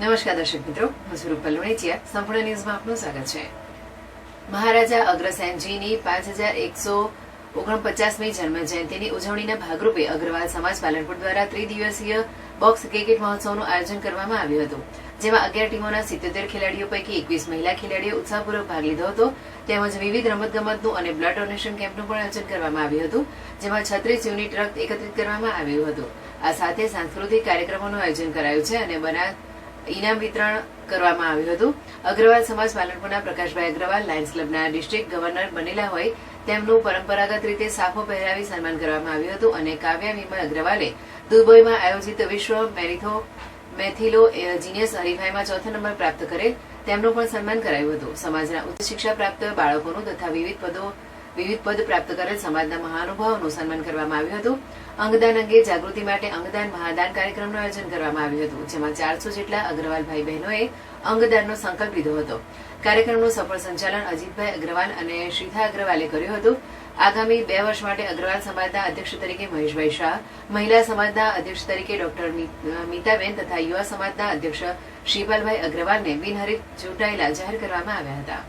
નમસ્કાર દર્શક મિત્રો, હું સ્વરૂપ પલવણીચિયા સંપૂર્ણ ન્યૂઝમાં આપનું સ્વાગત છે. મહારાજા અગ્રસેનજીની પાંચ હજાર એકસો ઓગણપચાસમી જન્મ ઉજવણીના ભાગરૂપે અગ્રવાલ સમાજ પાલનપુર દ્વારા ત્રિદિવસીય બોક્સ ક્રિકેટ મહોત્સવનું આયોજન કરવામાં આવ્યું હતું, જેમાં અગિયાર ટીમોના સિત્યોતેર ખેલાડીઓ પૈકી એકવીસ મહિલા ખેલાડીઓ ઉત્સાહપૂર્વક ભાગ લીધો હતો. તેમજ વિવિધ રમતગમતનું અને બ્લડ ડોનેશન કેમ્પનું પણ આયોજન કરવામાં આવ્યું હતું, જેમાં છત્રીસ યુનિટ રક્ત એકત્રિત કરવામાં આવ્યું હતું. આ સાથે સાંસ્કૃતિક કાર્યક્રમોનું આયોજન કરાયું છે અને બના ઇનામ વિતરણ કરવામાં આવ્યું હતું. અગ્રવાલ સમાજ પાલનપુરના પ્રકાશભાઈ અગ્રવાલ, લાયન્સ ક્લબના ડિસ્ટ્રિક્ટ ગવર્નર બનેલા હોય, તેમનું પરંપરાગત રીતે સાફો પહેરાવી સન્માન કરવામાં આવ્યું હતું અને કાવ્યા વિમલ અગ્રવાલે દુબઈમાં આયોજિત વિશ્વ મેરિથો, મેથિલો જીનિયસ હરીફાઈમાં ચોથો નંબર પ્રાપ્ત કરેલ. તેમનું પણ સન્માન કરાયું હતું. સમાજના ઉચ્ચ શિક્ષા પ્રાપ્ત બાળકોનું તથા વિવિધ પદો વિવિધ પદ પ્રાપ્ત કરેલ સમાજના મહાનુભાવોનું સન્માન કરવામાં આવ્યું હતું. અંગદાન અંગે જાગૃતિ માટે અંગદાન મહાદાન કાર્યક્રમનું આયોજન કરવામાં આવ્યું હતું, જેમાં ચારસો જેટલા અગ્રવાલ ભાઈ બહેનોએ અંગદાનનો સંકલ્પ લીધો હતો. કાર્યક્રમનું સફળ સંચાલન અજીતભાઈ અગ્રવાલ અને શ્રીધા અગ્રવાલે કર્યું હતું. આગામી બે વર્ષ માટે અગ્રવાલ સમાજના અધ્યક્ષ તરીકે મહેશભાઈ શાહ, મહિલા સમાજના અધ્યક્ષ તરીકે ડોક્ટર મીતાબેન તથા યુવા સમાજના અધ્યક્ષ શ્રીપાલભાઈ અગ્રવાલને બિનહરીફ ચૂંટાયેલા જાહેર કરવામાં આવ્યા હતા.